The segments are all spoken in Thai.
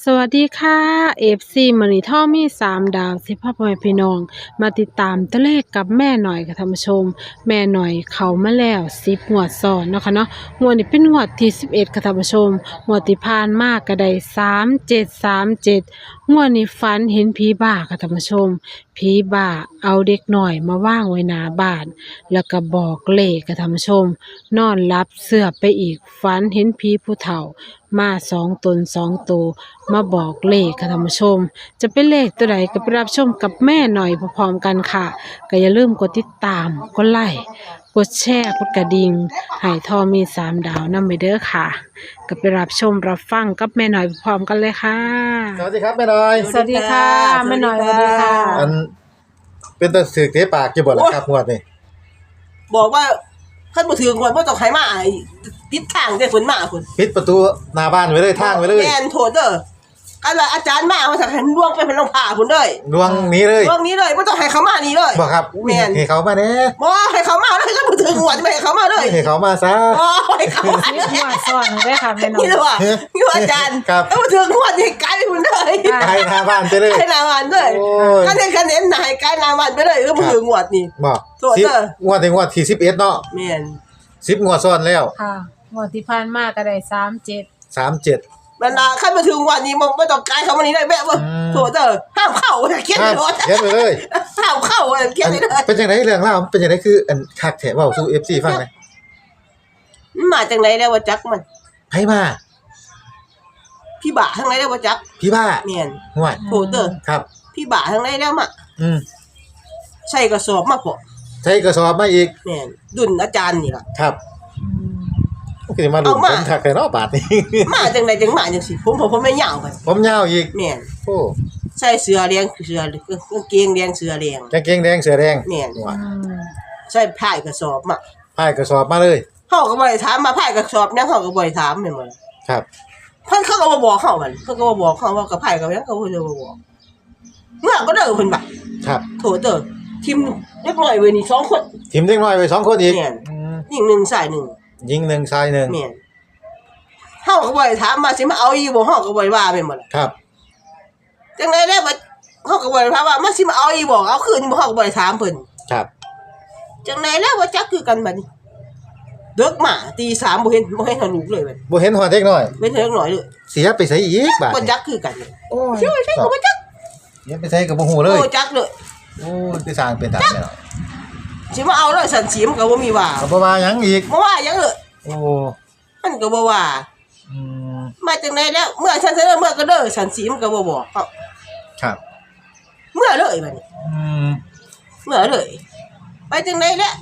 สวัสดีค่ะเอฟซีมันนี่ท่อมีสามดาวสิพ่อพ่อพี่น้อง มาติดตามตัวเลขกับแม่หน่อยค่ะท่านผู้ชม แม่หน่อยเขามาแล้วสิบงวดซ้อนเนาะค่ะเนาะงวดนี้เป็นงวดที่สิบเอ็ดค่ะท่านผู้ชมงวดที่ผ่านมากก็ไดสามเจ็ดสามเจ็ดงวดนี้ฝันเห็นผีบ้าค่ะท่านผู้ชมผีบ้าเอาเด็กหน่อยมาว่างไว้หน้าบ้าน แล้วก็บอกเลขค่ะท่านผู้ชม นอนรับเสื้อไปอีกฝันเห็นผีผู้เฒ่า มาสองตนสองตัวมาบอกเลขค่ะท่านผู้ชม จะเป็นเลขตัวใดก็ไปรับชมกับแม่หน่อยพร้อมๆกันค่ะ ก็อย่าลืมกดติดตามกดไลค์กดแชร์กดกระดิ่งให้ทอมีสามดาวนำไปเด้อค่ะ ก็ไปรับชมรับฟังกับแม่หน่อยพร้อมกันเลยค่ะ สวัสดีครับแม่น้อย สวัสดีค่ะแม่หน่อยสวัสดีค่ะ อันเป็นตะสึกเทปากกี่บ่ล่ะครับงวดนี่บอกว่าขั้นบ่ถือคนบ่ต้องให้มาไอ้ ติดทางแต่ฝนมาพุ่นปิดประตูหน้าบ้านไว้เลยทางไว้เลยแม่นโทษเด้อกันว่าอาจารย์มาเอาสักให้ล่วงไปเป็นลงผ่าพุ่นเด้อดวงหนี้เลยล่วงนี้เลยบ่ต้องให้เขามานี่เลยบอกครับอุ้ยแม่นให้เขามาแน่บ่ให้เขามาเลยขั้นบ่ถือหัวจะไม่ให้เขามาเลยให้เขามาซะบ่ให้เขามาสิบงวดซ้อนได้ค่ะแม่หน่อนี่ยเลยว่านี่ว่าอาจารย์ครับถ้าบ่ถือหัวนี่ไกลพุ่นเลยค่ะให้หน้าบ้านไปเลยให้นางวันด้วยโอ้ยกันเน้นกันเน้นนายไกลนางวันไปเลยก็บ่ถือหัวนี่บอกโทษสิบเด้องวดที่งวดที่สิบเอ็ดเนาะแม่นสิบงวดซ้อนแล้วค่ะ งวดที่ผ่านมาก็ได้สามเจ็ดสามเจ็ดบรรดาขั้นบ่ถือหัวนี่บ่ต้องไกลเขามานี่ได้แบบว่าอืมโทษเด้อห้ามเข้าเขียนคไว้รับโดนเขียนไปเลยห้ามเข้าเขียนอันไว้เลยเป็นยังไงเรื่องเล่าวมันเป็นยังไงคืออันคักแถวเบาสู่เอฟซีฟังเลยมันมาจากไหนแล้วว่าจักมันให้มาพี่บ่าทั้งไหนแล้วว่าจักพี่บ้าเมียนห่วยโถเด้อครับ พี่บ่าทั้งไหนแล้วมาอืมใส่กระสอบมาพอใช้กระสอบมาอีกเมียนดุนอาจารย์นี่ล่ะครับ ก็จะมาดูเอามา ผมถักแต่นอกบาทนี่ มาจากไหนจังมาจังสิผมผมผมไม่ยาวกันผมยาวอีกเมียนโอ้ใส่เสื้อเลี้ยงเสื้อกางเกงเลี้ยงเสื้อเลี้ยง กางเกงแดงเสือแดงแม่นว้าใส่ผ้ากระสอบมาพายกระสอบมาเลย เฮาก็บ่ได้ถามมาผ้ากระสอบเนี่ยเฮาก็บ่ได้ถามแม่นบ่ล่ะครับ เพิ่นเขาก็บ่บอกเฮามันเพิ่นก็บ่บอกเฮาว่ากับผ้ากับหยังเขาบ่ได้บ่บอกเมื่อก็เด้อเพิ่นบ่าครับโถเด้อทีมเล็กน้อยเว้ยนี่สองคนทีมเด็กน้อยไปสองคนอีกแม่นอืมยิงหนึ่งใส่หนึ่ง ยิงหนึ่งชายหนึ่งแม่นเฮาก็บ่ได้ถามมาสิมาเอาอีบ่เฮาก็บ่ได้ว่าแม่นบ่ล่ะครับ จังไดแล้วว่าเฮาก็บ่ได้ถามว่ามาสิมาเอาอีบ่เอาคืนบ่เฮาก็บ่ได้ถามเพิ่นครับจังไดแล้วว่าจักคือกันบัดนี้เด็กมาตีสามบ่เห็นบ่เห็นเฮาลูกเลยบัดบ่เห็นหัวเด็กน้อย เว้นเล็กน้อยเลยเสียไปใส่อีกบาทบ่นี่จักคือกันโอ้ยใช่ใช่ก็บ่จักเสียไปใส่กับบ่ฮู้เลยโอ้จักเลย โอ้ยคือสร้างเป็นตามแม่เนาะ สิมาเอาเลยสันสีมันก็บ่มีว่าก็บ่ว่าหยังอีก บ่ว่าหยังเลยโอ้มันก็บ่ว่า อืมมาจังไดแล้ว เมื่อฉันเสนอเมื่อก็เด้อสันสีมันก็บ่บอกเอ้าครับเมื่อเลยบัดนี้อืมเมื่อเลยไปจังไดแล้ว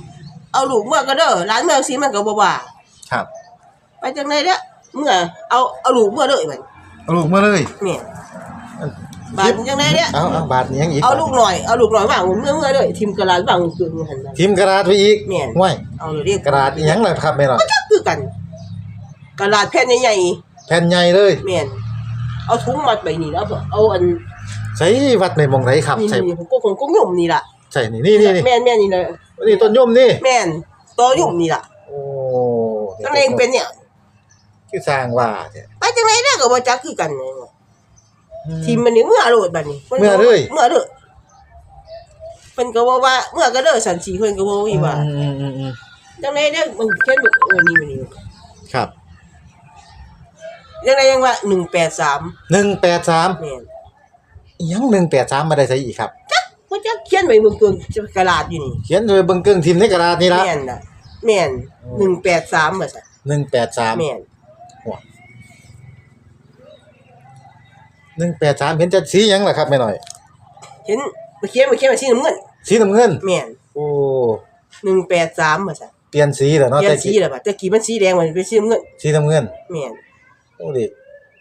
เอาลูกเมื่อก็เด้อร้านเมื่อสีมันก็บ่ว่าครับไปจังไดแล้วเมื่อเอาเอาลูกเมื่อเลยบัดเอาลูกมาเลยแม่น บาดจังไดแล้วเอาเอาบาทนี้ยังอีกเอาลูกหน่อยเอาลูกหน่อยวางเมื่อเมื่อเลยทิมกระดาษวางคือหั่นน่ะทีมกระดาษไปอีกแม่นห้วยเอาเลยเรียกกระดาษอีหยังล่ะครับแม่น้อยก็จักคือกัน กระดาษแผ่นใหญ่แผ่นใหญ่เลยๆแม่นเอาถุงมัดไปนี่แล้วเอาอันใช้วัดในหมองไหนครับนี่ใช่นี่ผมก็คงก็ย่อมนี่ล่ะใช่นี่นี่นี่นี่แม่นแม่นนี่เลยนี่ต้นย่อมนี่แม่นตัวย่อมนี่ล่ะโอ้จังได๋เป็นเนี่ยคือสร้างว่าเนี่ยไปจังได๋แล้วก็บ่จักคือกันเนี่ย ทีมมันนี่เมื่อโลดบัดนี้เมื่อเลย เมื่อเลยเพิ่นก็บอกว่าเมื่อก็เด้อสันสีเพิ่นก็บ่มีว่าอืมอืมอืมจังได๋เด้อมันเขียนแบบเออนี่มันนี่ครับจังได๋ยังว่า183หนึ่งแปดสามแม่นอิหยังหนึ่งแปดสามมาได้ใส่อีกครับบ่จักเขียนไว้เบิ่งต้นกระดาษอยู่นี่เขียนโดยเบิ่งเกิ้งทีมในกระดาษนี่ละแม่นน่ะแม่น183ว่าซั่นหนึ่งแปดสามแม่น ห นึ่งแปดสามเห็นจะสีหยังล่ะครับแม่หน่อย เห็นบ่เขียนบ่เขียนว่าสีน้ำเงินสีน้ำเงิน แม่นโอ้183ว่าซั่นเปลี่ยนสีแล้วเนาะเปลี่ยแต่นสีกี้แล้วบัดแต่กี้มันสีแดงมันเป็นสีน้ำเงินสีน้ำเงินแม่นโอ้ดิ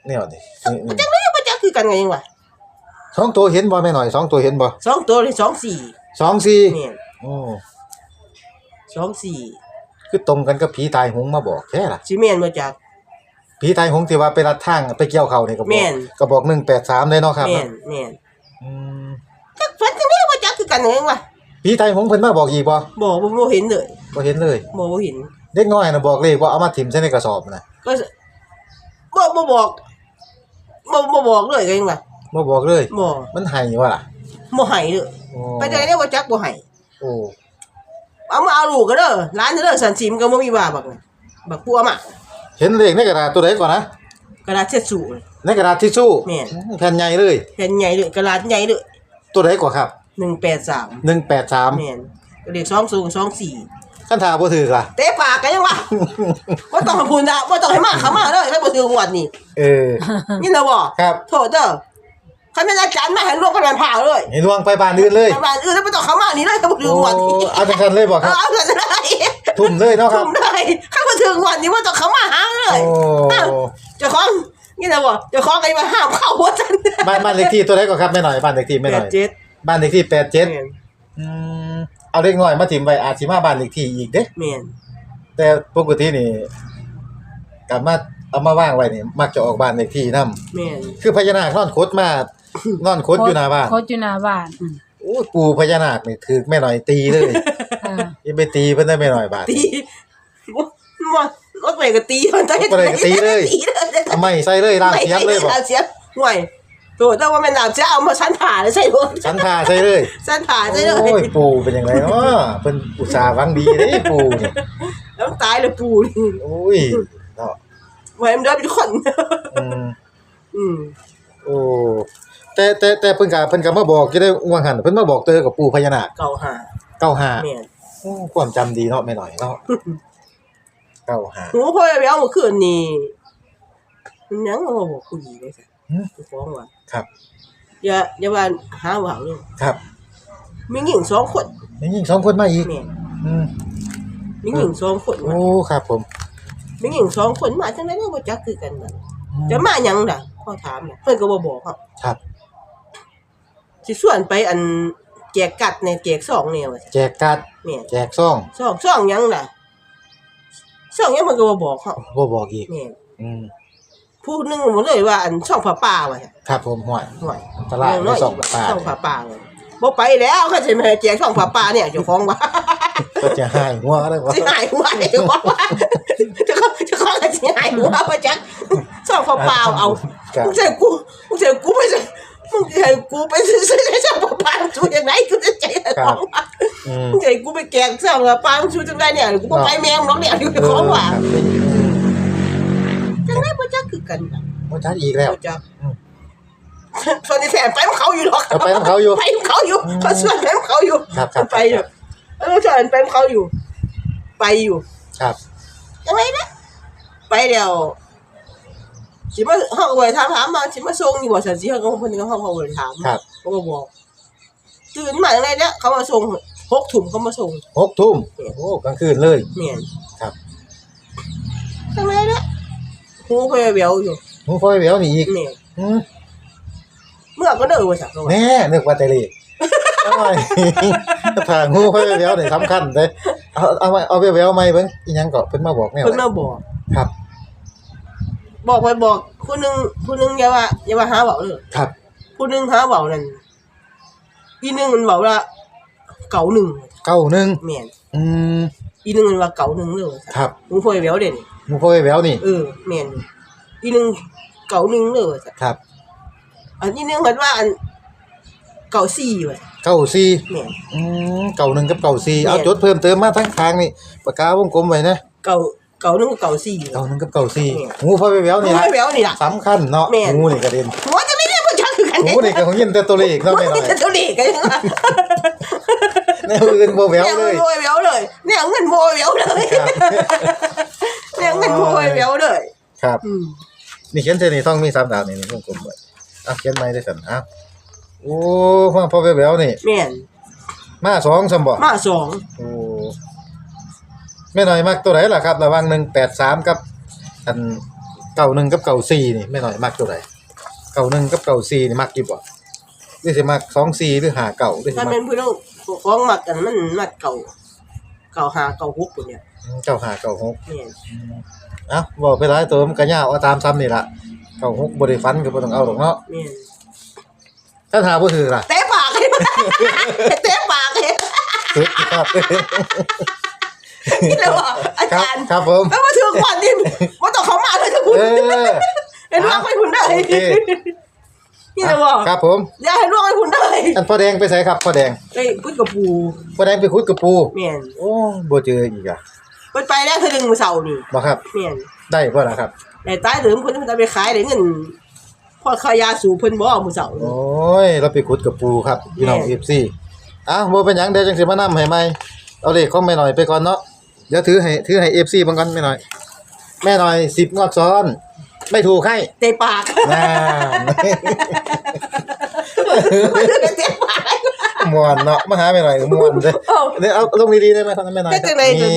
แนวดินี่จังได๋บ่จักคือกันไงยังวะสองตัวเห็นบ่แม่หน่อยสองตัวเห็นบ่สองตัวเลยสองสี่สองสี่แม่นโอ้สองสี่คือตรงกันกับผีตายหงมาบอกแค่ล่ะสิแม่นบ่จัก ผีตายหงที่ว่าไปรัดทางไปเกี่ยวเขานี่ก็บอแม่กน ก็บอกหนึ่งแปดสามเลยเนาะครับแม่นแม่นอืมจักฝันจังได๋บ่จักคือกันไงยังวะผีตายหงเพิ่นมาบอกอีกบ่บ่บ่บ่เห็นเลยบ่เห็นเลยบ่บ่เห็น เด็กน้อยน่ะบอกเลยว่าเอามาถิ่มใส่ในกระสอบน่ะก็บ่บ่บอกบ่บ่บอกเลยก็ยังว่าบ่บอกเลย บ่มันให้ว่ะล่ะบ่ให้เลยโอ้ไปได้ได้บ่จักบ่ให้โอ้เอามาเอาลูกก็เด้อร้านเด้อสันสิมก็บ่มีว่าบักน่ะบักปัวมา เห็นเลขในกระดาษตัวไหนก่อนนะกระดาษเช็ดสูในกระดาษทิชชู่แม่น แผ่นใหญ่เลย แผ่นใหญ่เลยกระดาษใหญ่เลยตัวไหนกว่าครับ183 183แม่นก็เลข20 24คันถาบ่ถือล่ะ เตะปากก็ยังว่าบ่ต้องให้พูดนะบ่ต้องให้มาเข้ามาเด้อให้บ่ถึงงวดนี้เออ นี่นะบ่ครับ โทษเด้อ คันเป็นอาจารย์มาให้รวมกันเป็นผ่าเลยให้ลวงไปบ้านอื่นเลยไปบ้านอื่นแล้วไม่ต้องเข้ามานี่เลยถ้าบ่ถึงโอ้งวดนี้เอาจังซั่นเลยบ่เอครับอเอาเงินได้ทุ่มเลยเนาะครัทุ่บมได้ข้ามาถึงวันนี้ว่าต้องเขามาหาเลยโอ้อ้าวเจะคล้าของนี่นะบ่เจะคล้าของไอ้มาห้ามเข้าวัดจันบ้านบ้านเลขที่ตัวไหนก่อนครับแม่หน่อยบ้านเลขที่แม่หน่อยเจ็ดบ้านเลขที่87อืมเอาเล็กน้อยมาถิ่มไว้อาจสิมาบ้านเลขที่อีกเด้เมียนแต่ปกตินี่กลับมาเอามาว่างไว้นี่มักจะออกบ้านเลขที่นํเมียนคือพญานาคนอนคดมา นอนคดอยู่หน้าบ้านโคตรอยู่หน้าบ้านโอ้ยปู่พญานาคนี่ถือแม่หน่อยตีเลย อ่าอย่าไปตีเพิ่นได้แม่หน่อยบาดตีมันรถไปก็ตีมันได้รถไปก็ตีเลย ตีเลย เอาไม่ใส่เลยล่างเสียมเลยบ่ล่างเสียมห่วยโตแต่ว่าแม่น้ำจะเอามาชั้นผ่าเลยใช่ไหมสันทาใส่เลยชั้นผ่าใช่เลโอ้ยยปู่เป็นจังไงเนาะเพิ่นอุตส่าห์หวังดีเด้ปู่นี่แล้วตายเลยปูนี่โอ้ยเนาะ ไว้มันเดินเป็นคน อืม อืม โอ้ แต่แต่แต่เพิ่นก็เพิ่นก็มาบอกอยู่ได้ว่าหั่นเพิ่นมาบอกเตอกับปู่พญานาคเก่าหา95เมียนโอ้ความจำดีเนาะแม่หน่อยเนาะ95หนูพ่อไปเอาเมื่อคืนนี่มันยังมาบอกกูดีเลยสิหืม กูฟ้องว่าครับ อย่าอย่าว่าหาว่าเลยครับมีหญิงสองคนมีหญิงสองคนมาอีกแม่นอืมมีหญิงสองคนโอ้ครับผมมีหญิงสองคนมาจังได๋บ่จักคือกันน่ะจะมาหยังล่ะพ่อถามน่ะเพิ่นก็บ่บอกครับครับ สิชวนไปอันแจกกัดในแจกซองเนี่ยว่าแจกการ์ดแม่นแจกซ่องซองซองหยังล่ะซองหยังเพิ่นก็บ่บอกครับบ่บอกอีกแม่นอืมผู้หนึงบ่เลยว่าอันช่องผ้าป่าว่าซั่นครับผมห่วยห่วยตลาดไม่ส่องผ้าป่าช่องผ้าป่าเลยบ่ไปแล้วเขาสิมาแจกช่องผ้าป่าเนี่ยเจ้าของว่าก็จะให้หัวได้บ่สิหายหัวเลยว่าจะเขาจะเขาจะสิหายหัวว่าจักช่องผ้าป่าเอาครับมึงใส่กูมึงใส่กูไปใส่ มึงใส่กูไปซื้อช่องผ้าป่าชูยังไงกูจะใจของว่าอืมมึงใส่กูไปแกงช่องผ้าป่าชูจังไดเนี่ยกูบ่ไปแมงน้องเนี่ยอยู่ในของว่าครับจังไดบ่จักคือกันน่ะบ่จักอีกแล้ว บ่จักอืม ส่วนที่แทนไปของเขาอยู่หรอก เอาไปของเขาอยู่ ไปของเขาอยู่เขาชวนไปของเขาอยู่ครับครับ ไปอยู่เออชวนไปของเขาอยู่ ไปอยู่ครับยังไงนะไปเดี๋ยว สิมาเฮาก็ไปถามถามมาสิมาส่งอยู่บ่ซั่นสิเฮาก็เพิ่นก็เฮาก็ไปถามครับ เขาก็บอกตื่นมาจังไดเนี่ยเขามาส่งหกถุ่มเขามาส่งหกทุ่มโอ้กลางคืนเลยแม่นครับจังไดเนี่ยหูเพยเวียวอยู่หมูฟอยแหววนี่อีกแม่นอืมเมื่อก็เด้อว่าซั่นเขาว่าแน่นึกว่าแต่เลขโอ้ยถ้างูฟอยแหววนี่สำคัญเด้เอาเอาไว้เอาไปแหววใหม่เบิ่งอีหยังก็เพิ่นมาบอกแนวเพิ่นไหนมาบอกครับ บอกไปบอกผู้หนึงผู้หนึงอย่าว่าอย่าว่าหาเว้าเลยครับผู้หนึงหาเว้านั่นอีหนึงมันเว้าว่าเก่าหนึ่งเก้าหนึ่งแม่นอืมอีหนึงมันว่าเก่าหนึ่งเลยว่าซั่นครับมึงพอยแววเด่นหมูฟอยแหววนี่ เออแม่นอีหนึงเก่าหนึ่งเลยว่าซั่นครับอันนี้นึงมันว่าอันเก่าสี่ว่าซั่นเก้าสี่แม่นอืมเก้าหนึ่งกับเก้าสี่แม่นเอาจดเพิ่มเติมมาทั้งทางนี่ปากกาวงกลมไว้นะ เก่า เก่าหนึ่งกับเก่าสี่ เก้าหนึ่งกับเก้าสี่แม่นหมูฟอยแหววมึนี่งนะพอยแววนี่ล่ะสำคัญเนาะแม่นหมูนี่กระเด็นหัวจะไม่ได้มันจักคือกันหมูนี่ก็ของยินแต่ตัวเลขเนาะมัไม่นน้อยจะเท่านี้กันยังไงแนวอื่นบ่แหววเนี่ยเลเงินยโวยแววเลยเนี่ยเงินโวยแววเลยครับ เนี่ยเงินโวยแววเลยครับ อืมนี่เขียนเทนี่ต้องมีสามดาวนี่นี่วงกลมไว้อะเขียนไม้ได้สันอะโอ้พ่อพ่อแหววนี่ แม่นมาสองสมบ่มาสองโอ้ แม่น้อยมักตัวไหนล่ะครับ ระหว่าง183กับ อัน91กับ94นี่แม่น้อยมักตัวไหน91กับ94นี่มักอยู่บ่หรือสิมัก24หรือ59หรือสิถ้ามัเป็กนผู้น้องของมักกันมันมัดเก่า เก่าหาเก่าฮุกตัวเนี่ย95 96แม่นเอ้าบอกไปหลายตัวมันก็ยาวเอาตามซ้ำนี่ล่ะ96บ่ได้ฟันก็บ่ต้องเอาดอกเนาะแม่นถ้าหาบ่ถือล่ะเตะปากเลย เตะปากเลย สุดยอด นี่เลยว่าอาครับจารย์ครับผมแล้วมาถึงวันนี้มาต้องเขามาเลยจะพูดเออไอ้ลวกไปคุณได้โอเค นี่นะบอกครับผมอย่าให้ลวกไปคุณได้อันพ่อแดงไปใส่ครับพ่อแดงไอ้พุทธกับปูพ่อแดงไปคุดกับปูแม่นโอ้บ่เจออีกอะเพิ่นไปแล้วคือดึงมือเสานี่บ่ครับแม่นได้บ่ล่ะครับแต่ตายถึงเพิ่นเพิ่นจะไปขายได้เงินพอขายยาสูบเพิ่นบ่เอามือเสาโอ้ยเราไปขุดกับปูครับพี่น้องแม่เอฟซีอ้าวบ่เป็นหยังเดี๋ยวจังสิมานำให้ใหม่เอาเลขของแม่หน่อยไปก่อนเนาะ เดี๋ยวถือให้ถือให้ FC บางก่อนแม่หน่อย แม่หน่อย10งวดซ้อน ไม่ถูกให้เตะปากน่าเตะปากม่วนเนาะมาหาแม่หน่อยก็ม่วนเด้อเอ้าเดี๋ยวเอาลงดีๆได้ไหมครับแม่หน่อยได้จังเลยนี่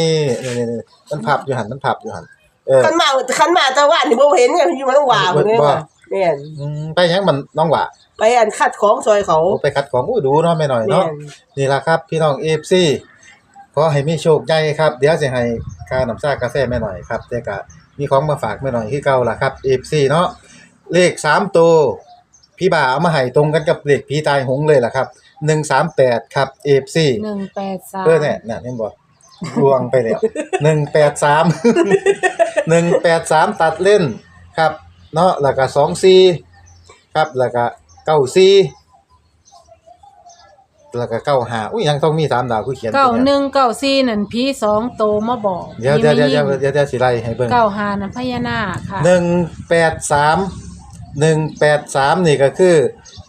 นี่ๆๆมันพับอยู่หั่นมันพับอยู่หั่นเออคันมาคันมาแต่ว่านี่บ่เห็นไงอยู่มันต้องว่าเพิ่นเนี่ยบ่ว่าแม่นอืมไปหยังมันน้องหว่าไปอันคัดของซอยเขาโอ้ไปคัดของอู้ดูเนาะแม่หน่อยแม่เนาะนนี่ล่ะครับ พี่น้องเอฟซี ขอให้มีโชคใหญ่ครับ เดี๋ยวสิให้ค่าน้ำชากาแฟแม่หน่อยครับแต่ก็มีของมาฝากแม่หน่อยคือเก่าล่ะครับเอฟซีเนาะเลข3ตัวพี่บ่าเอามาให้ตรงกันกับเลขพี่ตายหงเลยล่ะครับ138ครับ FC หนึ่งแปดสามเออเนี่ยน่ะเห็นบ่ลวงไปแล้ว183 183ตัดเล่นครับ เนาะแล้วก็24ครับแล้วก็94 แล้วก็95อุ้ยยังต้องมีสามดาวคือเขียนไปเก้าเนี่ยหนึ่งเก้าสี่นั่นพี่สองโตมาบอกเดี๋ยวเดี๋ยวเดี๋ยวเดี๋ยวเดี๋ยวเดี๋ยวสิไล่ให้เบิ่งเก้าหานั่นพญานาคค่ะหนึ่งแปดสามหนึ่งแปดสามนี่ก็คือ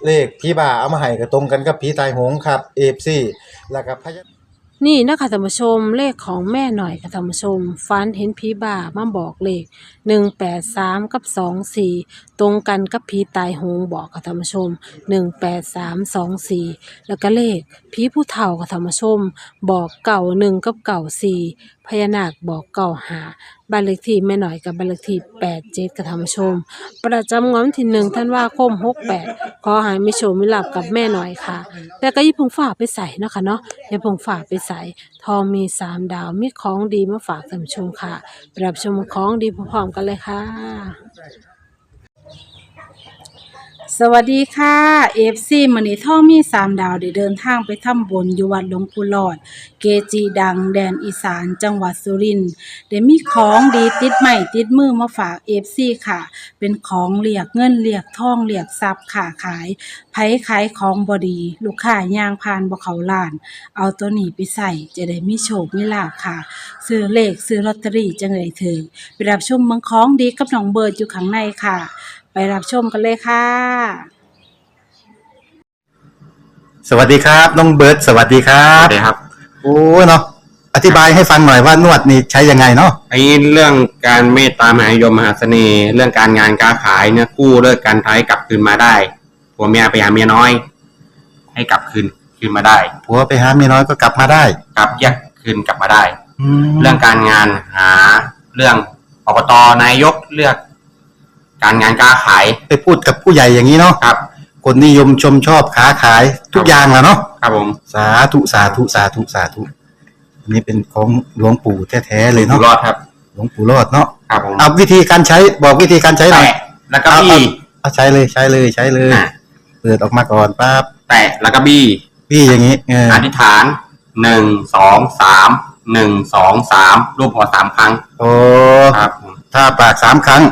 เลขพี่บ่าเอามาให้ก็ตรงกันกับผีตายโหงครับเอฟซีแล้วก็พญา นี่นะคะท่านผู้ชมเลขของแม่หน่อยค่ะท่านผู้ชมฟันเห็นผีบ่ามาบอกเลขหนึ่งแปดสามกับสองสี่ตรงกันกับผีตายโหงบอกค่ะท่านผู้ชมหนึ่งแปดสามสองสี่แล้วก็เลขผีผู้เฒ่าค่ะท่านผู้ชมบอกเก่าหนึ่งกับเก่าสี่พญานาคบอกเก่าหาบ้านเลขที่แม่หน่อยกับบ้านเลขที่แปดเจ็ดกระทำชม ประจำงวดวันที่หนึ่งท่านว่าคมหกแปดขอใหายไม่โชว์ไม่หลับกับแม่หน่อยค่ะ แต่ก็อยิพงฝากไปใส่เนาะค่ะเนาะอย่าเพงฝากไปใส่ ทองมีสามดาวมีของดีมาฝากท่านผู้ชมค่ะไปรับชมของดีพร้อมๆกันเลยค่ะ สวัสดีค่ะเอฟซีมันนี่ท่องมีสามดาวได้เดินทางไปทำบุญอยู่วัดหลวงปู่หลอด เกจีดังแดนอีสานจังหวัดสุรินทร์ได้มีของดีติดใหม่ติดมือมาฝากเอฟซีค่ะ เป็นของเรียกเงินเรียกทองเรียกทรัพย์ค่ะขายไผขายของบอดี ลูกค้าย่างผ่านบ่เขาล้าน เอาตัวนี้ไปใส่จะได้มีโชคมีลาภค่ะ ซื้อเลขซื้อลอตเตอรี่จังเลยถึงไปรับชมเมืองของดีกับน้องเบิร์ดอยู่ข้างในค่ะ ไปรับชมกันเลยค่ะ สวัสดีครับ น้องเบิร์ดสวัสดีครัสบ วัสดีครับโอ้เนาะอธิบายให้ฟังหน่อยว่านวดนี่ใช้ยังไงเนาะไอ้เรื่องการเมตตามหานิยมมหาเสน่ห์เรื่องการงานการขายเนี่ยกู้เลิกการท้ายกลับคืนมาได้ผัวเมียไปหาเมียน้อย ให้กลับคืนคืนมาได้ผัวไปหาเมียน้อยก็กลับมาได้กลับแยกคืนกลับมาได้แล้เรื่วองการงานหาเรื่องอบตนายกเลือก การงานการขายไปพูดกับผู้ใหญ่อย่างนี้เนาะครับ คนนิยมชมชอบค้าขายทุกอย่างแหล้วเนาะครับผมสาธุสาธุสาธุสาธุอันนี้เป็นของหลวงปู่แท้ๆเลยอยู่เนาะรอดครับ หลวงปู่รอดเนาะครับผมเอาวิธีการใช้บอกวิธีการใช้หน่อยแตะแล้วก็บี้เอาใช้เลยใช้เลยใช้เลยอะเปิดออกมาก่อนปั๊บแตะแล้วก็บี้พี่อย่างนี้เอออธิษฐานหนึ่งสองสามหนึ่งสองสามรูปหัวสามครั้งโอ้ครับผมถ้าปากสามครั้ง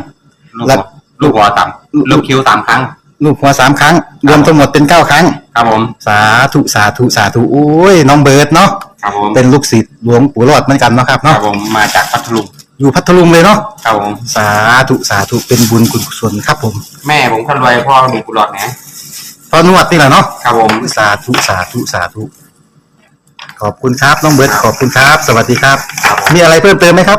ลูกแล้หัวว ลูกหัวต่ำลูกคิ้วสามครั้ง ลูกหัวสามครั้ง รวมทั้งหมดเป็นเก้าครั้ง ครับผม สาธุสาธุสาธุโอ้ยน้องเบิร์ดเนาะครับผมเป็นลูกศิษย์หลวงปู่รอดเหมือนกันเนาะครับครับเนาะผมมาจากพัทลุงอยู่พัทลุงเลยเนาะครับผม สาธุสาธุเป็นบุญคุณกุศลครับผมแม่ผมคนรวยพ่อมีกุหลาบนะพอนวดนี่แหละเนาะครับผมสาธุสาธุสาธุขอบคุณครับน้องเบิร์ดขอบคุณครับ สวัสดีครับครับผมมีอะไรเพิ่มเติมไหมครับ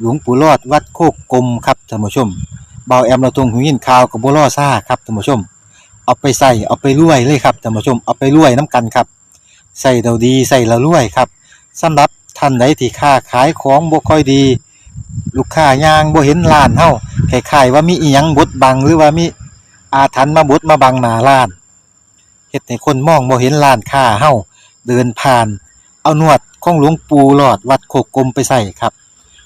หลวงปู่รอดวัดโคกกลมครับท่านผู้ชมเบาแอมเราตรงหูยินข่าวกับบัวล่อซ่าครับท่านผู้ชม เอาไปใส่เอาไปรวยเลยครับท่านผู้ชมเอาไปรวยน้ำกันครับใส่เราดีใส่เรารวยครับสำหรับท่านใดที่ค้าขายของบ่ค่อยดี ลูกค้ายางบ่เห็นร้านเฮาคล้ายๆว่ามีอีหยังบดบังหรือว่ามีอาถรรพ์มาบดมาบังหน้าร้านเฮ็ดให้คนมองบ่เห็นร้านค้าเฮาเดินผ่าน เอานวดของหลวงปู่หลอดวัดโคกกลมไปใส่ครับ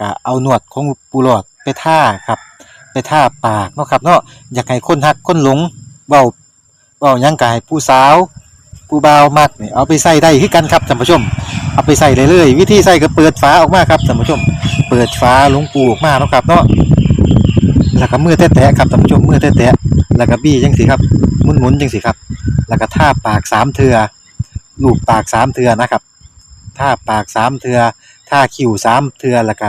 ก็เอาหนวดของปูหลอดไปท่าครับ ไปท่าปากเนาะครับเนาะอยากให้คนหักคนหลงเบาเบายังกายผู้สาวผู้เบามักนี่ยเอาไปใส่ได้คือกันครับท่านผู้ชม เอาไปใส่เลยเลยวิธีใส่ก็เปิดฝาออกมาครับท่านผู้ชม เปิดฝาหลวงปูออกมาเนาะครับเนาะแล้วก็มือแตะๆครับท่านผู้ชมมือแตะๆแล้วก็บี้จังสิครับหมุนๆจังสิครับ แล้วก็ท่าปากสามเทือลูบปากสามเทือนะครับท่าปากสามเทือท่าคิ้วสามเทือแล้วก็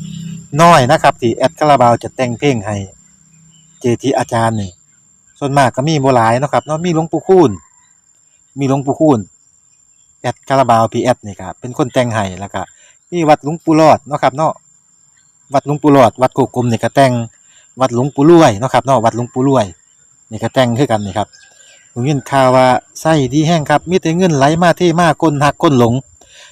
น้อยนะครับ ที่แอดคาราบาวจะแต่งเพลงให้เจทีอาจารย์นี่ส่วนมากก็มีบ่หลายนะครับเนาะมีหลวงปู่คูณมีหลวงปู่คูณแอดคาราบาวพีแอดนี่ครับเป็นคนแต่งให้แล้วก็มีวัดหลวงปู่รอดนะครับเนาะวัดหลวงปู่รอด วัดโกกลมนี่ก็แต่งวัดหลวงปู่รวยนะครับเนาะวัดหลวงปู่รวยนี่ก็แต่งคือกันนี่ครับผมยินข่าวว่าไส้ดีแห้งครับมีแต่เงินไหลมาเทมากคนหักคนหลง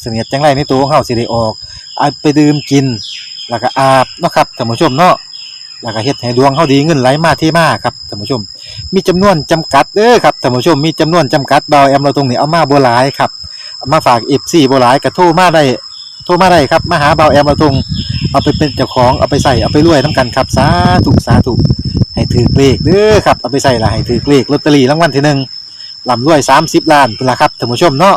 เสนียดจังไรในตัวของเฮาสิได้ออกเอาไปดื่มกิน แล้วก็อาบเนาะครับท่านผู้ชมเนาะแล้วก็เฮ็ดให้ดวงเฮาดีเงินไหลมาเทมาครับท่านผู้ชม มีจำนวนจำกัดเด้อครับท่านผู้ชมมีจำนวนจำกัดเบาแอมเราตรงนี้เอามาบ่หลายครับเอามาฝาก FC บ่หลายก็โทรมาได้โทรมาได้ครับมาหาเบาแอมเราตรงเอาไปเป็นเจ้าของเอาไปใส่เอาไปรวยนํกันครับสาธุสาธุให้ถือเลขเด้อครับเอาไปใส่ละให้ถือเลขลอตเตอรี่รางวัลที่หนึ่งลำรวยสามสิบล้านเป็นละครับท่านผู้ชมเนาะ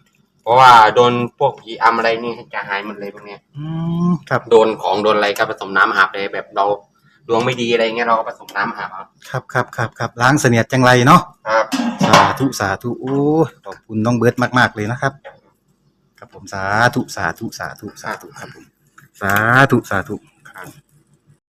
ครับ เพราะว่าโดนพวกผีอำอะไรนี่จะหายหมดเลยพวกเนี้ยอืมครับโดนของโดนอะไรก็ผสมน้ำอาบเลยแบบเราดวงไม่ดีอะไรเงี้ยเราก็ผสมน้ำอาบเอาครับครับครับครับล้างเสนียดจังไรเนาะครับสาธุสาธุโอ้ยขอบคุณน้องเบิร์ตมากๆเลยนะครับ ครับผมสาธุสาธุสาธุสาธุครับผมสาธุสาธุครับ